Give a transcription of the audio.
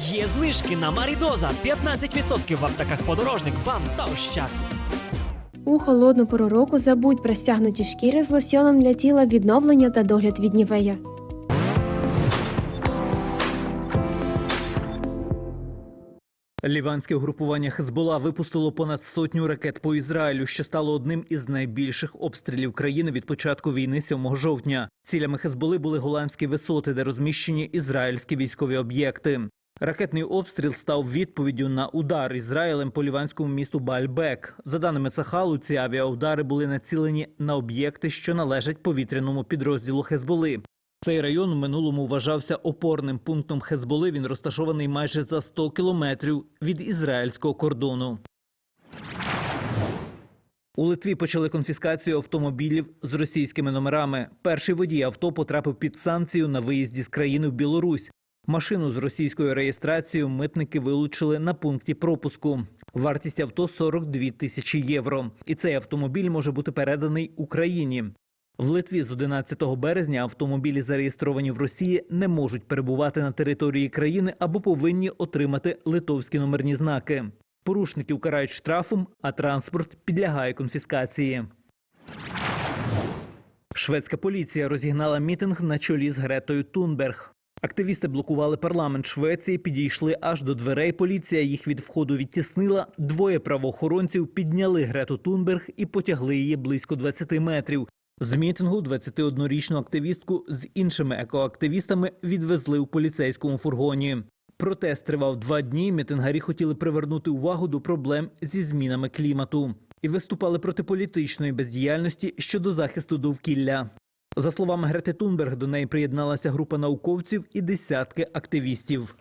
Є знижки на Марідоза 15% в аптеках подорожник, вам та ощад. У холодну пору року забудь про стягнуті шкіри з лосьоном для тіла відновлення та догляд від нівея. Ліванське угрупування Хезбола випустило понад сотню ракет по Ізраїлю, що стало одним із найбільших обстрілів країни від початку війни 7 жовтня. Цілями Хезболи були голландські висоти, де розміщені ізраїльські військові об'єкти. Ракетний обстріл став відповіддю на удар Ізраїлем по ліванському місту Бальбек. За даними Цахалу, ці авіаудари були націлені на об'єкти, що належать повітряному підрозділу Хезболи. Цей район у минулому вважався опорним пунктом Хезболи. Він розташований майже за 100 кілометрів від ізраїльського кордону. У Литві почали конфіскацію автомобілів з російськими номерами. Перший водій авто потрапив під санкцію на виїзді з країни в Білорусь. Машину з російською реєстрацією митники вилучили на пункті пропуску. Вартість авто 42 тисячі євро. І цей автомобіль може бути переданий Україні. В Литві з 11 березня автомобілі, зареєстровані в Росії, не можуть перебувати на території країни або повинні отримати литовські номерні знаки. Порушників карають штрафом, а транспорт підлягає конфіскації. Шведська поліція розігнала мітинг на чолі з Гретою Тунберг. Активісти блокували парламент Швеції, підійшли аж до дверей. Поліція їх від входу відтіснила. Двоє правоохоронців підняли Грету Тунберг і потягли її близько 20 метрів. З мітингу 21-річну активістку з іншими екоактивістами відвезли у поліцейському фургоні. Протест тривав два дні. Мітингарі хотіли привернути увагу до проблем зі змінами клімату і виступали проти політичної бездіяльності щодо захисту довкілля. За словами Грети Тунберг, до неї приєдналася група науковців і десятки активістів.